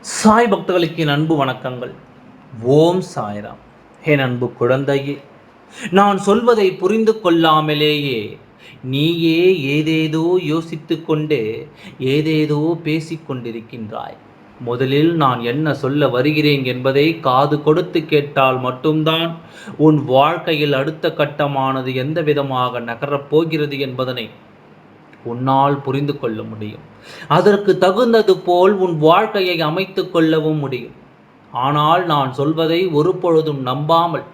சாய் பக்தர்களுக்கு என் அன்பு வணக்கங்கள். ஓம் சாய்ராம். என் அன்பு குழந்தையே நான் சொல்வதை புரிந்து கொள்ளாமலேயே நீயே ஏதேதோ யோசித்து கொண்டே ஏதேதோ பேசிக்கொண்டிருக்கின்றாய். முதலில் நான் என்ன சொல்ல வருகிறேன் என்பதை காது கொடுத்து கேட்டால் மட்டும்தான் உன் வாழ்க்கையில் அடுத்த கட்டமானது எந்த விதமாக நகரப்போகிறது என்பதனை உன்னால் புரிந்து கொள்ள முடியும். அதற்கு தகுந்தது போல் உன் வாழ்க்கையை அமைத்து கொள்ளவும் முடியும். ஆனால் நான் சொல்வதை ஒரு பொழுதும் நம்பாமல்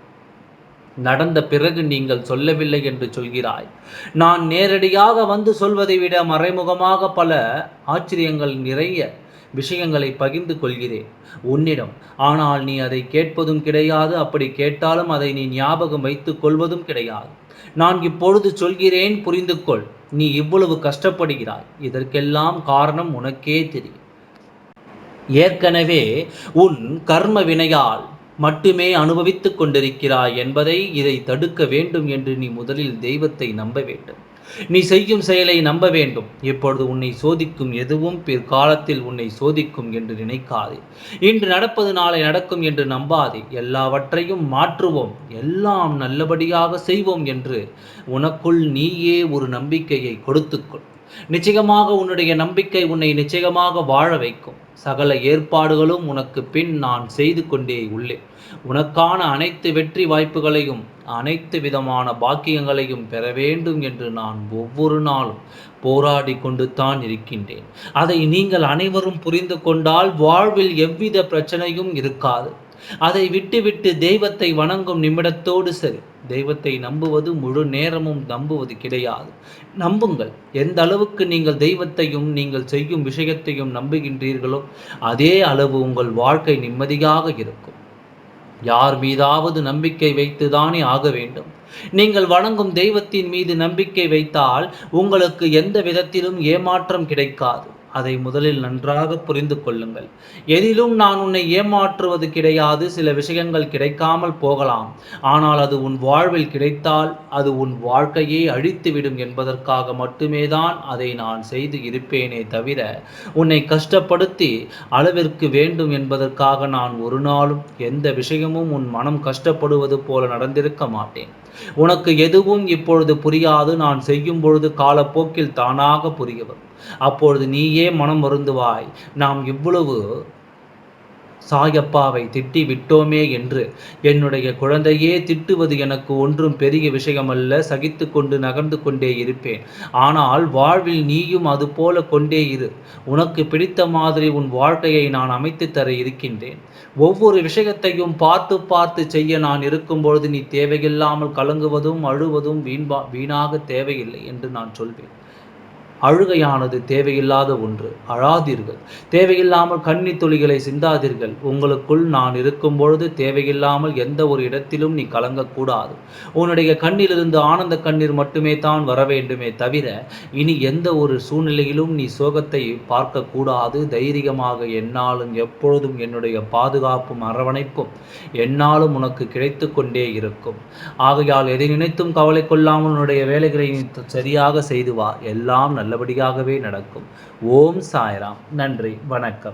நடந்த பிறகு நீங்கள் சொல்லவில்லை என்று சொல்கிறாய். நான் நேரடியாக வந்து சொல்வதை விட மறைமுகமாக பல ஆச்சரியங்கள் நிறைய விஷயங்களை பகிர்ந்து கொள்கிறேன் உன்னிடம் ஆனால் நீ அதை கேட்பதும் கிடையாது அப்படி கேட்டாலும் அதை நீ ஞாபகம் வைத்துக் கொள்வதும் கிடையாது. நான் இப்பொழுது சொல்கிறேன் புரிந்து கொள் நீ இவ்வளவு கஷ்டப்படுகிறாய். இதற்கெல்லாம் காரணம் உனக்கே தெரியும். ஏற்கனவே உன் கர்ம வினையால் மட்டுமே அனுபவித்துக் கொண்டிருக்கிறாய் என்பதை இதை தடுக்க வேண்டும் என்று நீ முதலில் தெய்வத்தை நம்ப வேண்டும். நீ செய்யும் செயலை நம்ப வேண்டும். இப்பொழுது உன்னை சோதிக்கும் எதுவும் பிற்காலத்தில் உன்னை சோதிக்கும் என்று நினைக்காதே. இன்று நடப்பது நாளை நடக்கும் என்று நம்பாதே. எல்லாவற்றையும் மாற்றுவோம். எல்லாம் நல்லபடியாக செய்வோம் என்று உனக்குள் நீயே ஒரு நம்பிக்கையை கொடுத்துக்கொள். நிச்சயமாக உன்னுடைய நம்பிக்கை உன்னை நிச்சயமாக வாழ வைக்கும். சகல ஏற்பாடுகளும் உனக்கு பின் நான் செய்து கொண்டே உள்ளேன் உனக்கான அனைத்து வெற்றி வாய்ப்புகளையும் அனைத்து விதமான பாக்கியங்களையும் பெற வேண்டும் என்று நான் ஒவ்வொரு நாளும் போராடி கொண்டு தான் இருக்கின்றேன். அதை நீங்கள் அனைவரும் புரிந்து கொண்டால் வாழ்வில் எவ்வித பிரச்சனையும் இருக்காது. அதை விட்டுவிட்டு தெய்வத்தை வணங்கும் நிமிடத்தோடு சரி. தெய்வத்தை நம்புவது முழு நேரமும் நம்புவது கிடையாது. நம்புங்கள். எந்த அளவுக்கு நீங்கள் தெய்வத்தையும் நீங்கள் செய்யும் விஷயத்தையும் நம்புகின்றீர்களோ அதே அளவு உங்கள் வாழ்க்கை நிம்மதியாக இருக்கும். யார் மீதாவது நம்பிக்கை வைத்துதானே ஆக வேண்டும். நீங்கள் வணங்கும் தெய்வத்தின் மீது நம்பிக்கை வைத்தால் உங்களுக்கு எந்த விதத்திலும் ஏமாற்றம் கிடைக்காது. அதை முதலில் நன்றாக புரிந்து கொள்ளுங்கள். எதிலும் நான் உன்னை ஏமாற்றுவது கிடையாது சில விஷயங்கள் கிடைக்காமல் போகலாம். ஆனால் அது உன் வாழ்வில் கிடைத்தால் அது உன் வாழ்க்கையை அழித்துவிடும் என்பதற்காக மட்டுமே தான் அதை நான் செய்து இருப்பேனே தவிர உன்னை கஷ்டப்படுத்தி அளவிற்கு வேண்டும் என்பதற்காக நான் ஒரு நாளும் எந்த விஷயமும் உன் மனம் கஷ்டப்படுவது போல நடந்திருக்க மாட்டேன். உனக்கு எதுவும் இப்பொழுது புரியாது. நான் செய்யும் பொழுது காலப்போக்கில் தானாக புரியவும் அப்பொழுது நீயே மனம் வருந்துவாய் நாம் இவ்வளவு சாயப்பாவை திட்டி விட்டோமே என்று. என்னுடைய குழந்தையே திட்டுவது எனக்கு ஒன்றும் பெரிய விஷயமல்ல. சகித்து கொண்டு நகர்ந்து கொண்டே இருப்பேன். ஆனால் வாழ்வில் நீயும் அது போல கொண்டே இரு. உனக்கு பிடித்த மாதிரி உன் வாழ்க்கையை நான் அமைத்து தர இருக்கின்றேன். ஒவ்வொரு விஷயத்தையும் பார்த்து பார்த்து செய்ய நான் இருக்கும்பொழுது நீ தேவையில்லாமல் கலங்குவதும் அழுவதும் வீண்பா வீணாக தேவையில்லை என்று நான் சொல்வேன். அழுகையானது தேவையில்லாத ஒன்று. அழாதீர்கள். தேவையில்லாமல் கண்ணி துளிகளை சிந்தாதீர்கள். உங்களுக்குள் நான் இருக்கும் பொழுது தேவையில்லாமல் எந்த ஒரு இடத்திலும் நீ கலங்கக்கூடாது. உன்னுடைய கண்ணிலிருந்து ஆனந்த கண்ணீர் மட்டுமே தான் வர வேண்டுமே தவிர இனி எந்த ஒரு சூழ்நிலையிலும் நீ சோகத்தை பார்க்கக்கூடாது. தைரியமாக என்னாலும் எப்பொழுதும் என்னுடைய பாதுகாப்பும் அரவணைப்பும் என்னாலும் உனக்கு கிடைத்து கொண்டே இருக்கும். ஆகையால் எதை நினைத்தும் கவலை கொள்ளாமல் உன்னுடைய வேலைகளை நீ சரியாக செய்து வா. எல்லாம் நல்ல நல்லபடியாகவே நடக்கும். ஓம் சாய்ராம். நன்றி. வணக்கம்.